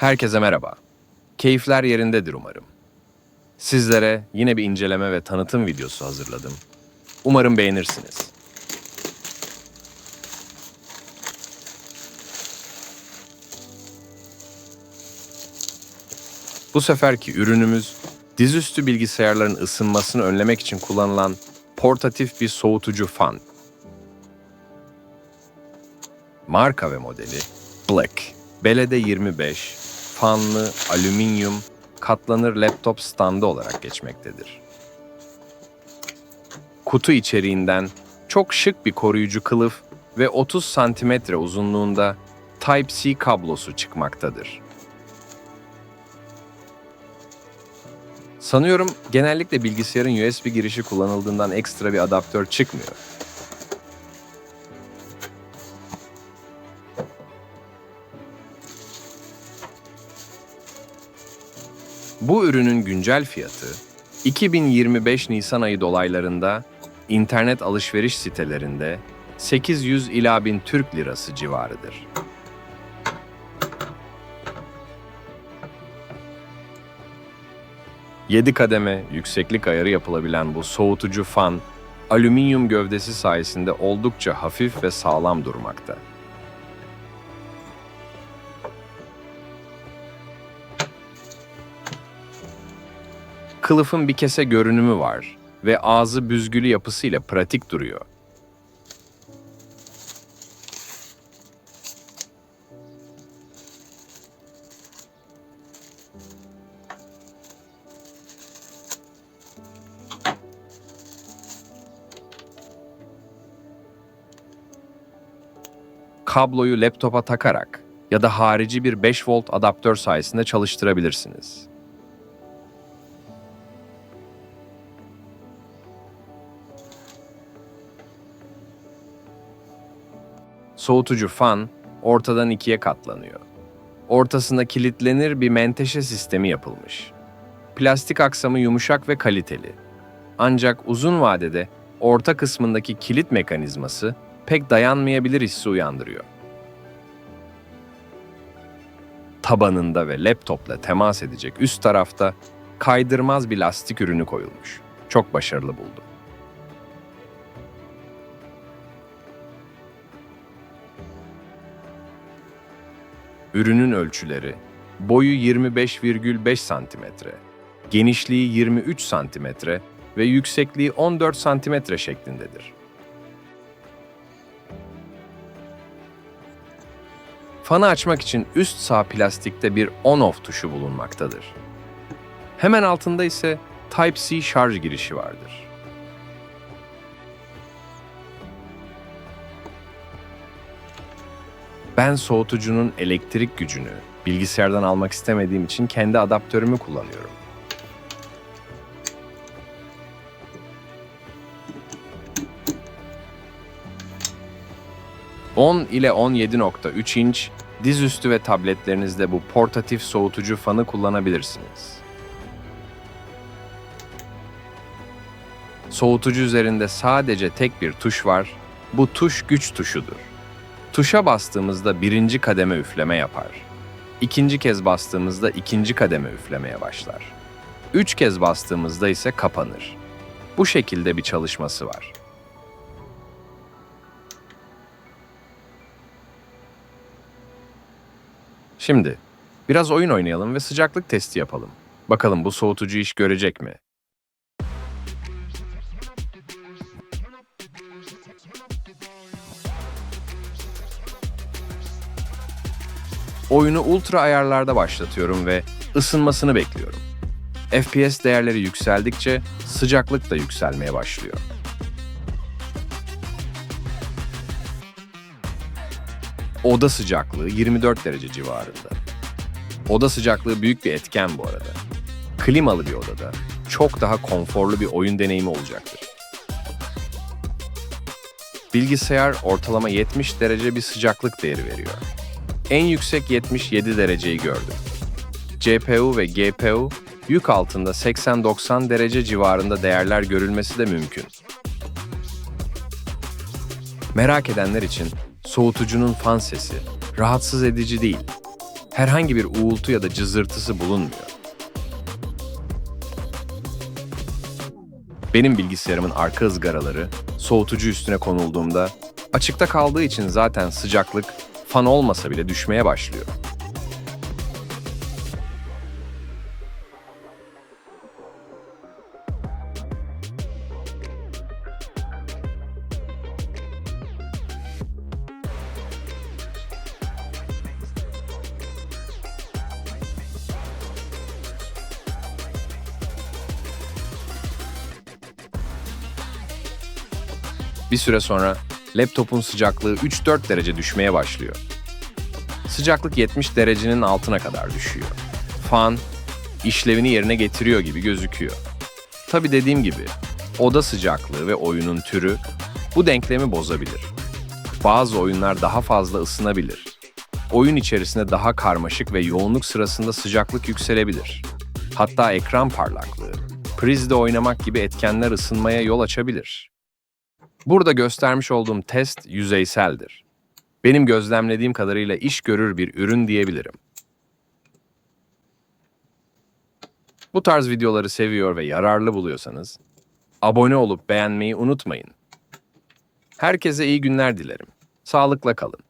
Herkese merhaba. Keyifler yerindedir umarım. Sizlere yine bir inceleme ve tanıtım videosu hazırladım. Umarım beğenirsiniz. Bu seferki ürünümüz dizüstü bilgisayarların ısınmasını önlemek için kullanılan portatif bir soğutucu fan. Marka ve modeli Black. Belede 25, fanlı, alüminyum, katlanır laptop standı olarak geçmektedir. Kutu içeriğinden çok şık bir koruyucu kılıf ve 30 santimetre uzunluğunda Type-C kablosu çıkmaktadır. Sanıyorum genellikle bilgisayarın USB girişi kullanıldığından ekstra bir adaptör çıkmıyor. Bu ürünün güncel fiyatı 2025 Nisan ayı dolaylarında internet alışveriş sitelerinde 800 ila 1000 Türk lirası civarıdır. Yedi kademe yükseklik ayarı yapılabilen bu soğutucu fan, alüminyum gövdesi sayesinde oldukça hafif ve sağlam durmakta. Kılıfın bir kese görünümü var ve ağzı büzgülü yapısıyla pratik duruyor. Kabloyu laptopa takarak ya da harici bir 5 volt adaptör sayesinde çalıştırabilirsiniz. Soğutucu fan ortadan ikiye katlanıyor. Ortasında kilitlenir bir menteşe sistemi yapılmış. Plastik aksamı yumuşak ve kaliteli. Ancak uzun vadede orta kısmındaki kilit mekanizması pek dayanmayabilir hissi uyandırıyor. Tabanında ve laptopla temas edecek üst tarafta kaydırmaz bir lastik ürünü koyulmuş. Çok başarılı buldum. Ürünün ölçüleri boyu 25,5 cm, genişliği 23 cm ve yüksekliği 14 cm şeklindedir. Fanı açmak için üst sağ plastikte bir on-off tuşu bulunmaktadır. Hemen altında ise Type-C şarj girişi vardır. Ben soğutucunun elektrik gücünü bilgisayardan almak istemediğim için kendi adaptörümü kullanıyorum. ...10 ile 17.3 inç dizüstü ve tabletlerinizde bu portatif soğutucu fanı kullanabilirsiniz. Soğutucu üzerinde sadece tek bir tuş var. Bu tuş güç tuşudur. Tuşa bastığımızda birinci kademe üfleme yapar. İkinci kez bastığımızda ikinci kademe üflemeye başlar. Üç kez bastığımızda ise kapanır. Bu şekilde bir çalışması var. Şimdi biraz oyun oynayalım ve sıcaklık testi yapalım. Bakalım bu soğutucu iş görecek mi? Oyunu ultra ayarlarda başlatıyorum ve ısınmasını bekliyorum. FPS değerleri yükseldikçe sıcaklık da yükselmeye başlıyor. Oda sıcaklığı 24 derece civarında. Oda sıcaklığı büyük bir etken bu arada. Klimalı bir odada çok daha konforlu bir oyun deneyimi olacaktır. Bilgisayar ortalama 70 derece bir sıcaklık değeri veriyor. En yüksek 77 dereceyi gördüm. CPU ve GPU yük altında 80-90 derece civarında değerler görülmesi de mümkün. Merak edenler için soğutucunun fan sesi rahatsız edici değil. Herhangi bir uğultu ya da cızırtısı bulunmuyor. Benim bilgisayarımın arka ızgaraları soğutucu üstüne konulduğumda açıkta kaldığı için zaten sıcaklık fan olmasa bile düşmeye başlıyor. Bir süre sonra laptopun sıcaklığı 3-4 derece düşmeye başlıyor. Sıcaklık 70 derecenin altına kadar düşüyor. Fan işlevini yerine getiriyor gibi gözüküyor. Tabi dediğim gibi oda sıcaklığı ve oyunun türü bu denklemi bozabilir. Bazı oyunlar daha fazla ısınabilir. Oyun içerisinde daha karmaşık ve yoğunluk sırasında sıcaklık yükselebilir. Hatta ekran parlaklığı, prizde oynamak gibi etkenler ısınmaya yol açabilir. Burada göstermiş olduğum test yüzeyseldir. Benim gözlemlediğim kadarıyla iş görür bir ürün diyebilirim. Bu tarz videoları seviyor ve yararlı buluyorsanız abone olup beğenmeyi unutmayın. Herkese iyi günler dilerim. Sağlıkla kalın.